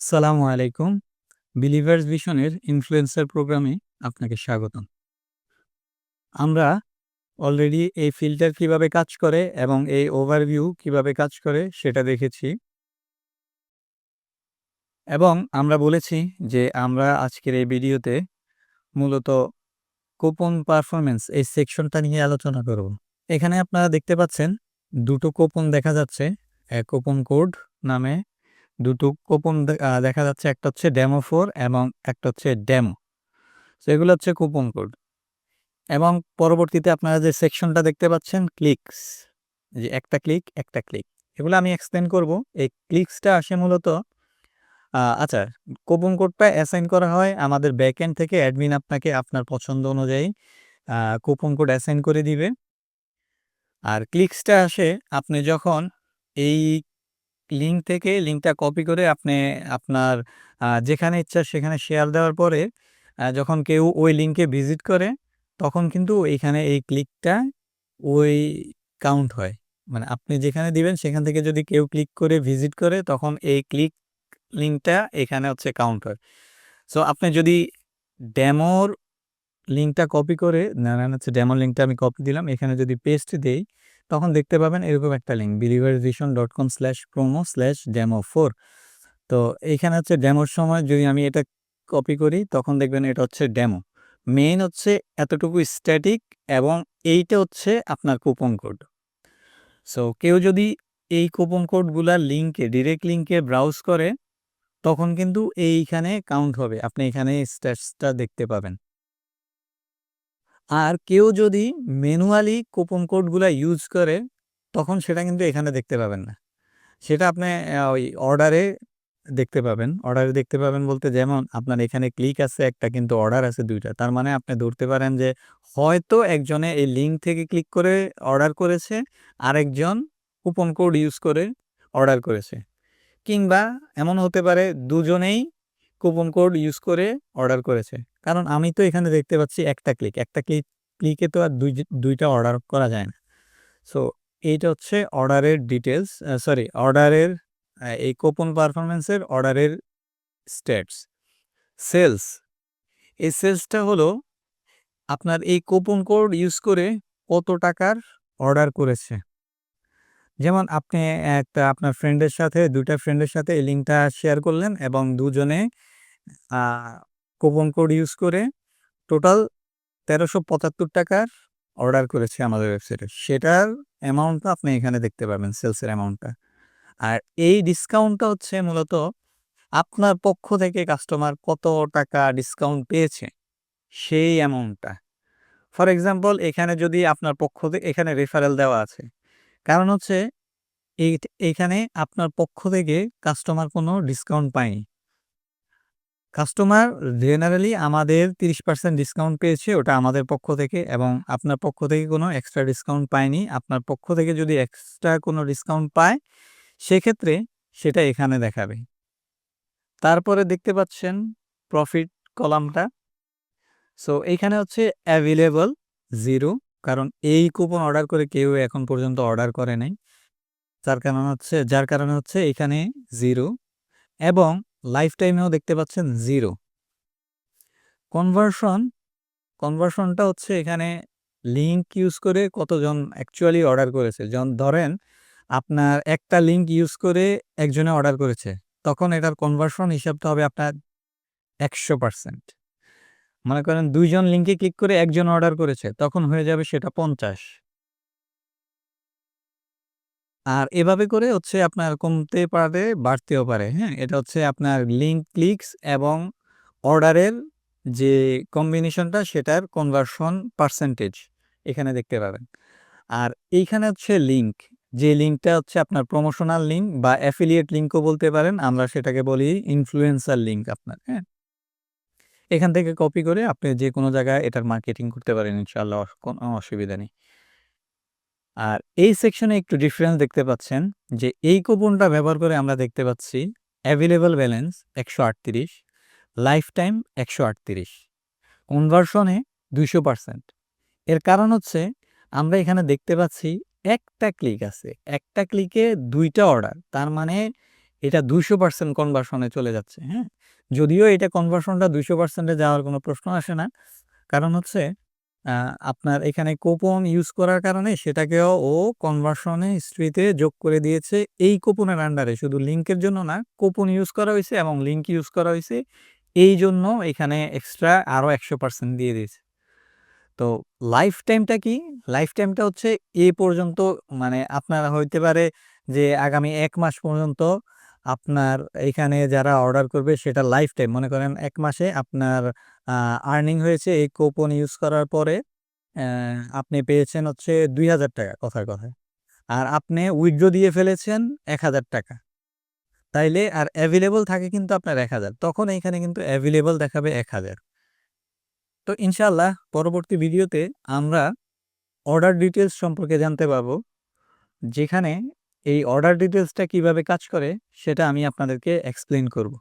সালামু আলাইকুম। Believers ভিশনের influencer প্রোগ্রামে আপনাকে স্বাগতম। আমরা অলরেডি এই ফিল্টার কীভাবে কাজ করে এবং এই ওভারভিউ কীভাবে কাজ করে সেটা দেখেছি। এবং আমরা বলেছি যে আমরা আজকের এই ভিডিওতে মূলত কুপন পারফরমেন্স এই সেকশনটা নিয়ে আলোচনা করব। এখানে আপনারা দেখতে পাচ্ছেন দুটো কুপন দেখা যাচ্ছে। কুপন কোড নামে দুটো কুপন দেখা যাচ্ছে। একটা হচ্ছে ডেমো 4 এবং একটা হচ্ছে ডেমো। সো এগুলো হচ্ছে কুপন কোড। এবং পরবর্তীতে আপনারা যে সেকশনটা দেখতে পাচ্ছেন ক্লিকস। যে একটা ক্লিক, একটা ক্লিক। এগুলো আমি এক্সপ্লেন করব। এই ক্লিকসটা আসে মূলত আচ্ছা কুপন কোডটা অ্যাসাইন করা হয় আমাদের ব্যাকএন্ড থেকে অ্যাডমিন আপনাকে আপনার পছন্দ অনুযায়ী কুপন কোড অ্যাসাইন করে দিবে। আর ক্লিকসটা আসে আপনি যখন এই লিঙ্ক থেকে লিঙ্কটা কপি করে আপনি আপনার যেখানে ইচ্ছা সেখানে শেয়ার দেওয়ার পরে যখন কেউ ওই লিঙ্কে ভিজিট করে, তখন কিন্তু এইখানে এই ক্লিকটা ওই কাউন্ট হয়। মানে আপনি যেখানে দিবেন সেখান থেকে যদি কেউ ক্লিক করে ভিজিট করে, তখন এই ক্লিক লিঙ্কটা এখানে হচ্ছে কাউন্ট হয়। সো আপনি যদি ডেমোর লিঙ্কটা কপি করে ধরেন হচ্ছে ড্যামোর লিঙ্কটা আমি কপি দিলাম। এখানে যদি পেস্ট দেই তখন দেখতে পাবেন এরকম একটা লিঙ্ক believersvision.com/promo/demo4 তো এইখানে হচ্ছে ডেমোর সময় যদি আমি এটা কপি করি, তখন দেখবেন এটা হচ্ছে ডেমো। মেইন হচ্ছে এতটুকু স্ট্যাটিক এবং এইটা হচ্ছে আপনার কুপন কোড। সো কেউ যদি এই কুপন কোডগুলা লিঙ্কে ডিরেক্ট লিঙ্কে ব্রাউজ করে, তখন কিন্তু এইখানে কাউন্ট হবে। আপনি এখানে স্ট্যাটসটা দেখতে পাবেন। আর কেউ যদি ম্যানুয়ালি কুপন কোডগুলো ইউজ করে তখন সেটা কিন্তু এখানে দেখতে পাবেন না। সেটা আপনি ওই অর্ডারে দেখতে পাবেন। অর্ডারে দেখতে পাবেন বলতে যেমন আপনার এখানে ক্লিক আছে একটা কিন্তু অর্ডার আছে দুইটা তার মানে আপনি ধরতে পারেন যে হয়তো একজনে এই লিঙ্ক থেকে ক্লিক করে অর্ডার করেছে, আরেকজন কুপন কোড ইউজ করে অর্ডার করেছে। কিংবা এমন হতে পারে দুজনেই কুপন কোড ইউজ করে অর্ডার করেছে। কারণ আমি তো এখানে দেখতে পাচ্ছি একটা ক্লিক। একটা ক্লিক ক্লিকে তো আর দুই দুইটা অর্ডার করা যায় না। সো এইটা হচ্ছে অর্ডারের ডিটেলস সরি অর্ডারের এই কুপন পারফরমেন্সের অর্ডারের স্টেটস সেলস, এই সেলসটা হলো আপনার এই কুপন কোড ইউজ করে কত টাকার অর্ডার করেছে। যেমন আপনি একটা আপনার ফ্রেন্ডের সাথে ২ টা ফ্রেন্ডের সাথে এই লিঙ্কটা শেয়ার করলেন এবং দুজনে কুপন কোড ইউজ করে টোটাল ৳১৩৭৫ অর্ডার করেছে আমাদের ওয়েবসাইটে। সেটার অ্যামাউন্টটা আপনি এখানে দেখতে পাবেন সেলসের অ্যামাউন্টটা। আর এই ডিসকাউন্টটা হচ্ছে মূলত আপনার পক্ষ থেকে কাস্টমার কত টাকা ডিসকাউন্ট পেয়েছে, সেই অ্যামাউন্টটা। ফর এক্সাম্পল এখানে যদি আপনার পক্ষ থেকে, এখানে রেফারেল দেওয়া আছে। কারণ হচ্ছে এইট এইখানে আপনার পক্ষ থেকে কাস্টমার কোনো ডিসকাউন্ট পায়নি। কাস্টমার জেনারেলি আমাদের ৩০% ডিসকাউন্ট পেয়েছে, ওটা আমাদের পক্ষ থেকে এবং আপনার পক্ষ থেকে কোনো এক্সট্রা ডিসকাউন্ট পায়নি। আপনার পক্ষ থেকে যদি এক্সট্রা কোনো ডিসকাউন্ট পায়, সেক্ষেত্রে সেটা এখানে দেখাবে। তারপরে দেখতে পাচ্ছেন প্রফিট কলামটা। সো এইখানে হচ্ছে অ্যাভেইলেবল 0 কারণ এই কুপন অর্ডার করে কেউ এখন পর্যন্ত অর্ডার করে নাই। যার কারণ হচ্ছে যার কারণে হচ্ছে এখানে জিরো এবং লাইফ টাইমেও দেখতে পাচ্ছেন জিরো কনভার্সন, কনভার্সনটা হচ্ছে এখানে লিঙ্ক ইউজ করে কতজন অ্যাকচুয়ালি অর্ডার করেছে। জন ধরেন আপনার একটা লিঙ্ক ইউজ করে একজনে অর্ডার করেছে। তখন এটার কনভার্সন হিসাবটা হবে আপনার ১০০%। মনে করেন দুইজন লিঙ্কে ক্লিক করে একজন অর্ডার করেছে তখন হয়ে যাবে সেটা ৫০। আর এভাবে করে হচ্ছে আপনার কমতে পারে, বাড়তেও পারে, হ্যাঁ? এটা হচ্ছে আপনার লিঙ্ক ক্লিকস এবং অর্ডারের যে কম্বিনেশনটা সেটার কনভার্সন পার্সেন্টেজ এখানে দেখতে পাবেন। আর এইখানে হচ্ছে লিঙ্ক, যে লিঙ্কটা হচ্ছে আপনার প্রমোশনাল লিঙ্ক বা অ্যাফিলিয়েট লিঙ্কও বলতে পারেন। আমরা সেটাকে বলি ইনফ্লুয়েন্সার লিঙ্ক আপনার, হ্যাঁ? এখান থেকে কপি করে আপনি যে কোনো জায়গায় এটার মার্কেটিং করতে পারেন ইনশাল্লাহ কোনো অসুবিধা নেই। আর এই সেকশনে একটু ডিফারেন্স দেখতে পাচ্ছেন যে এই কুপনটা ব্যবহার করে আমরা দেখতে পাচ্ছি অ্যাভেইলেবল ব্যালেন্স ১৩৮, লাইফ টাইম ১৩৮, কনভার্সনে ২০০%। এর কারণ হচ্ছে আমরা এখানে দেখতে পাচ্ছি একটা ক্লিক আছে। একটা ক্লিকে দুইটা অর্ডার। তার মানে এটা 200% কনভার্সনে চলে যাচ্ছে, হ্যাঁ? যদিও এটা কনভার্সনটা 200% যাওয়ার কোনো প্রশ্ন আসে না। কারণ হচ্ছে আপনার এখানে কোপন ইউজ করার কারণে সেটাকেও ও কনভার্সন হিস্ট্রিতে যোগ করে দিয়েছে এই কুপনের আন্ডারে। শুধু লিঙ্কের জন্য না, কুপন ইউজ করা হয়েছে এবং লিঙ্ক ইউজ করা হয়েছে এই জন্য এখানে এক্সট্রা আরও একশো পার্সেন্ট দিয়ে দিয়েছে। তো লাইফ টাইমটা কি? লাইফ টাইমটা হচ্ছে এ পর্যন্ত মানে আপনারা হইতে পারে যে আগামী এক মাস পর্যন্ত আপনার এখানে যারা অর্ডার করবে সেটা লাইফ টাইম। মনে করেন এক মাসে আপনার আর্নিং হয়েছে এই কুপন ইউজ করার পরে আপনি পেয়েছেন হচ্ছে ৳২,০০০ কথায়, কথায়। আর আপনি উইথড্র দিয়ে ফেলেছেন ৳১,০০০ তাইলে আর অ্যাভেলেবল থাকে কিন্তু আপনার ১,০০০ তখন এইখানে কিন্তু অ্যাভেলেবল দেখাবে ১,০০০ তো ইনশাল্লাহ পরবর্তী ভিডিওতে আমরা অর্ডার ডিটেলস সম্পর্কে জানতে পারব। যেখানে এই অর্ডার ডিটেলসটা কীভাবে কাজ করে সেটা আমি আপনাদেরকে এক্সপ্লেন করব।